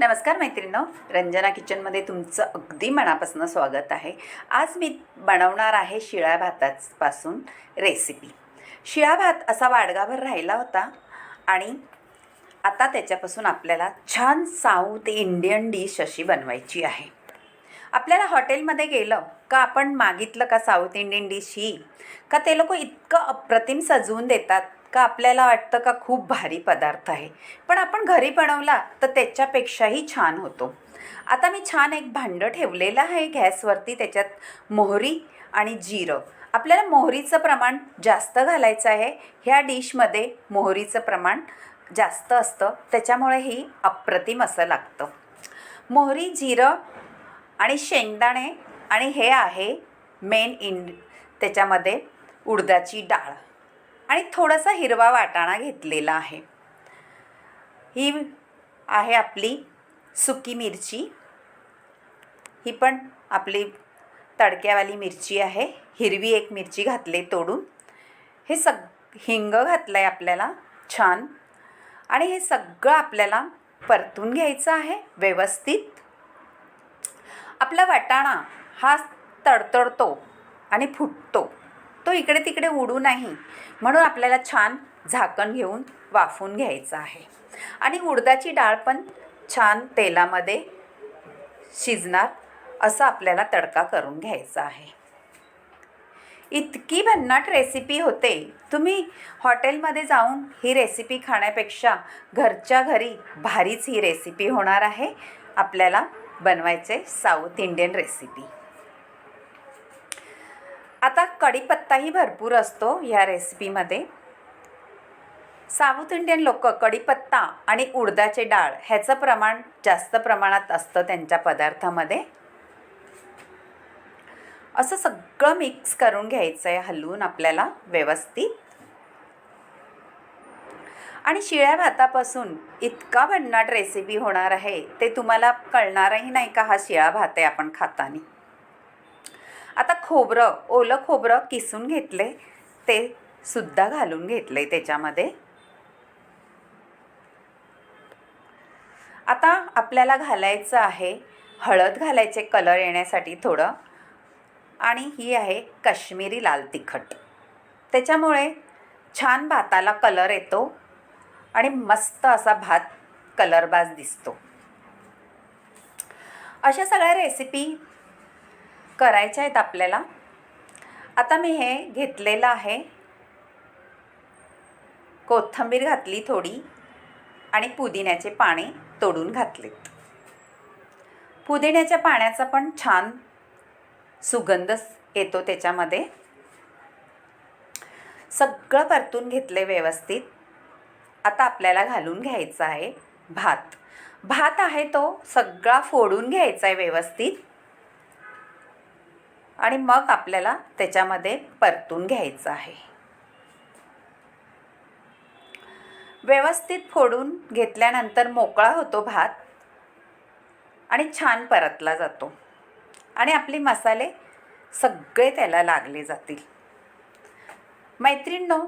नमस्कार मैत्रिणींनो. रंजना किचनमध्ये तुमचं अगदी मनापासून स्वागत आहे. आज मी बनवणार आहे शिळ्या भातापासून रेसिपी शिळा भात असा वाडगाभर राहिला होता आणि आता त्याच्यापासून आपल्याला छान साऊथ इंडियन डिश अशी बनवायची आहे. आपल्याला हॉटेलमध्ये गेलं का आपण मागितलं का साऊथ इंडियन डिश ही? का ते लोक इतकं अप्रतिम सजवून देतात? का आपल्याला वाटतं का खूप भारी पदार्थ आहे. पण आपण घरी बनवला तर त्याच्यापेक्षाही छान होतो. आता मी छान एक भांडं ठेवलेलं आहे गॅसवरती त्याच्यात मोहरी आणि जिरं. आपल्याला मोहरीचं प्रमाण जास्त घालायचं आहे. ह्या डिशमध्ये मोहरीचं प्रमाण जास्त असतं. त्याच्यामुळे ही अप्रतिम असं लागतं. मोहरी जिरं आणि शेंगदाणे आणि हे आहे मेन इंड त्याच्यामध्ये उडदाची डाळ. आणि थोडासा हिरवा वाटाणा घेतलेला आहे. ही आहे आपली सुकी मिरची. ही पण आपली तडक्यावाली मिरची आहे. हिरवी एक मिरची घातली तोडून. हे सग हिंग घातलं आहे आपल्याला छान. आणि हे सगळं आपल्याला परतून घ्यायचं आहे व्यवस्थित. आपला वाटाणा हा तडतडतो आणि फुटतो. तो इकडे तिकडे उडू नाही. म्हणून आपल्याला छान झाकण घेऊन वाफून घ्यायचं आहे. आणि उडदाची डाळ पण छान तेलामध्ये शिजणार असं आपल्याला तडका करून घ्यायचा आहे. इतकी भन्नाट रेसिपी होते. तुम्ही हॉटेलमध्ये जाऊन ही रेसिपी खाण्यापेक्षा घरच्या घरी भारीच ही रेसिपी होणार आहे. आपल्याला बनवायचे साऊथ इंडियन रेसिपी आता कढीपत्ताही भरपूर असतो ह्या रेसिपीमध्ये. साऊथ इंडियन लोक कढीपत्ता आणि उडदाचे डाळ ह्याचं प्रमाण जास्त प्रमाणात असतं त्यांच्या पदार्थामध्ये. असं सगळं मिक्स करून घ्यायचं आहे हलवून आपल्याला व्यवस्थित. आणि शिळ्या भातापासून इतका भन्नाट रेसिपी होणार आहे ते तुम्हाला कळणारही नाही का हा शिळा भात आहे आपण खाताना. आता खोबरं ओलं खोबरं किसून घेतले ते सुद्धा घालून घेतले त्याच्यामध्ये. आता आपल्याला घालायचं आहे हळद घालायचे कलर येण्यासाठी थोडं. आणि ही आहे काश्मीरी लाल तिखट. त्याच्यामुळे छान भाताला कलर येतो आणि मस्त असा भात कलरबाज दिसतो. अशा सगळ्या रेसिपी करायच्या आहेत आपल्याला. आता मी हे घेतलेलं आहे. कोथिंबीर घातली थोडी आणि पुदिन्याचे पाने तोडून घातलेत. पुदिन्याच्या पाण्याचा पण छान सुगंध येतो त्याच्यामध्ये. सगळं परतून घेतले व्यवस्थित. आता आपल्याला घालून घ्यायचा आहे भात. भात आहे तो सगळा फोडून घ्यायचा आहे व्यवस्थित. आणि मग आपल्याला त्याच्यामध्ये परतून घ्यायचं आहे. व्यवस्थित फोडून घेतल्यानंतर मोकळा होतो भात आणि छान परतला जातो. आणि आपले मसाले सगळे त्याला लागले जातील. मैत्रिणींनो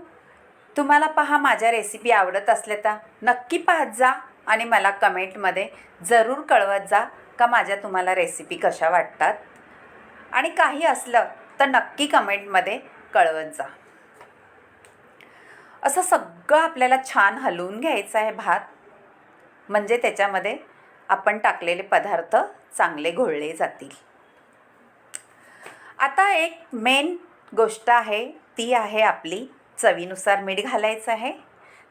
तुम्हाला पहा माझ्या रेसिपी आवडत असल्या तर नक्की पाहत जा आणि मला कमेंटमध्ये जरूर कळवत जा का माझ्या तुम्हाला रेसिपी कशा वाटतात. आणि काही असलं तर नक्की कमेंटमध्ये कळवत जा. असं सगळं आपल्याला छान हलवून घ्यायचं आहे भात. म्हणजे त्याच्यामध्ये आपण टाकलेले पदार्थ चांगले घोळले जातील. आता एक मेन गोष्ट आहे ती आहे आपली चवीनुसार मीठ घालायचं आहे.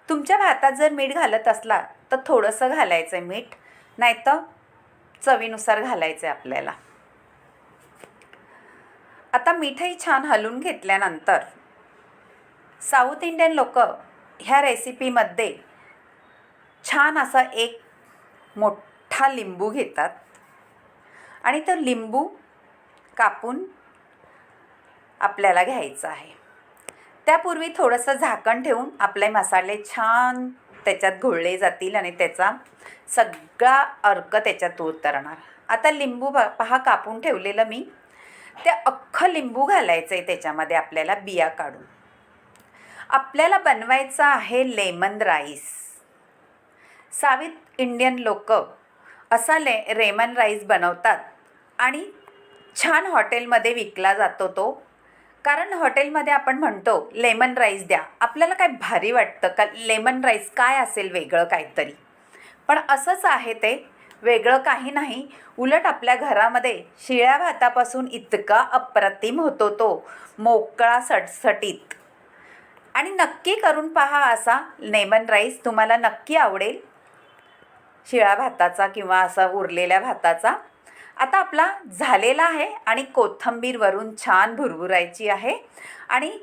तुमच्या भातात जर मीठ घालत असला तर थोडंसं घालायचं आहे मीठ नाही तर चवीनुसार घालायचं आहे आपल्याला. आता मिठही छान हलवून घेतल्यानंतर साऊथ इंडियन लोक ह्या रेसिपीमध्ये छान असा एक मोठा लिंबू घेतात. आणि तो लिंबू कापून आपल्याला घ्यायचा आहे. त्यापूर्वी थोडंसं झाकण ठेवून आपले मसाले छान त्याच्यात घोळले जातील आणि त्याचा सगळा अर्क त्याच्यात उतरणार. आता लिंबू पहा कापून ठेवलेलं मी. ते अख्खं लिंबू घालायचं आहे त्याच्यामध्ये आपल्याला बिया काढून. आपल्याला बनवायचं आहे लेमन राईस. सावित इंडियन लोक असा ले रेमन राईस बनवतात आणि छान हॉटेलमध्ये विकला जातो तो. कारण हॉटेलमध्ये आपण म्हणतो लेमन राईस द्या. आपल्याला काय भारी वाटतं का? लेमन राईस काय असेल वेगळं काहीतरी. पण असंच आहे ते. वेगळं काही नाही. उलट आपल्या घरामध्ये शिळ्या भातापासून इतका अप्रतिम होतो तो. मोकळा सटसटीत. आणि नक्की करून पहा असा लेमन राईस तुम्हाला नक्की आवडेल. शिळा भाताचा किंवा असा उरलेल्या भाताचा. आता आपला झालेला आहे आणि कोथंबीरवरून छान भुरभुरायची आहे. आणि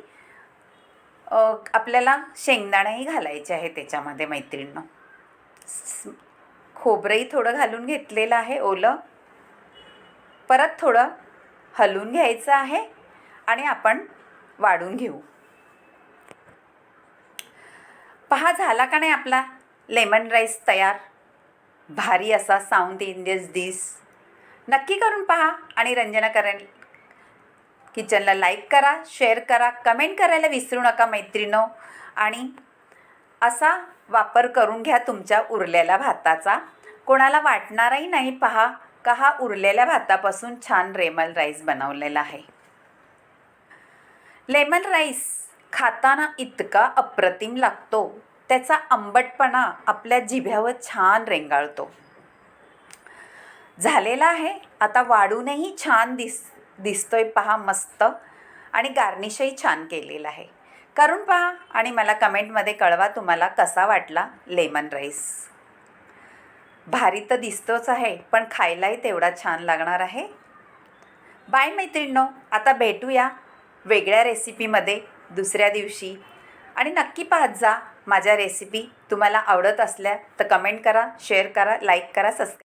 आपल्याला शेंगदाणेही घालायचे आहे त्याच्यामध्ये मैत्रिणीनं. खोबरंही थोडं घालून घेतलेलं आहे ओलं. परत थोडं हलवून घ्यायचं आहे आणि आपण वाढून घेऊ. पहा झाला का नाही आपला लेमन राईस तयार? भारी असा साऊथ इंडियस डिश. नक्की करून पहा आणि रंजना करेल. किचनला लाईक करा शेअर करा कमेंट करायला विसरू नका मैत्रिणो आणि असा वापर करून घ्या तुमच्या उरलेल्या भाताचा. कोणाला वाटणारही नाही पहा का हा उरलेल्या भातापासून छान रेमल राईस बनवलेला आहे. लेमन राईस खाताना इतका अप्रतिम लागतो त्याचा आंबटपणा आपल्या जिभ्यावर छान रेंगाळतो. झालेला आहे आता वाढूनही छान दिस दिसतोय पहा मस्त आणि गार्निशही छान केलेलं आहे. करून पहा आणि मला कमेंटमध्ये कळवा तुम्हाला कसा वाटला लेमन राईस. भारी तर दिसतोच आहे पण खायलाही तेवढा छान लागणार आहे. बाय मैत्रिणींनो आता भेटूया वेगळ्या रेसिपीमध्ये दुसऱ्या दिवशी. आणि नक्की पाहत जा माझ्या रेसिपी तुम्हाला आवडत असल्या तर कमेंट करा शेअर करा लाईक करा सबस्क्राईब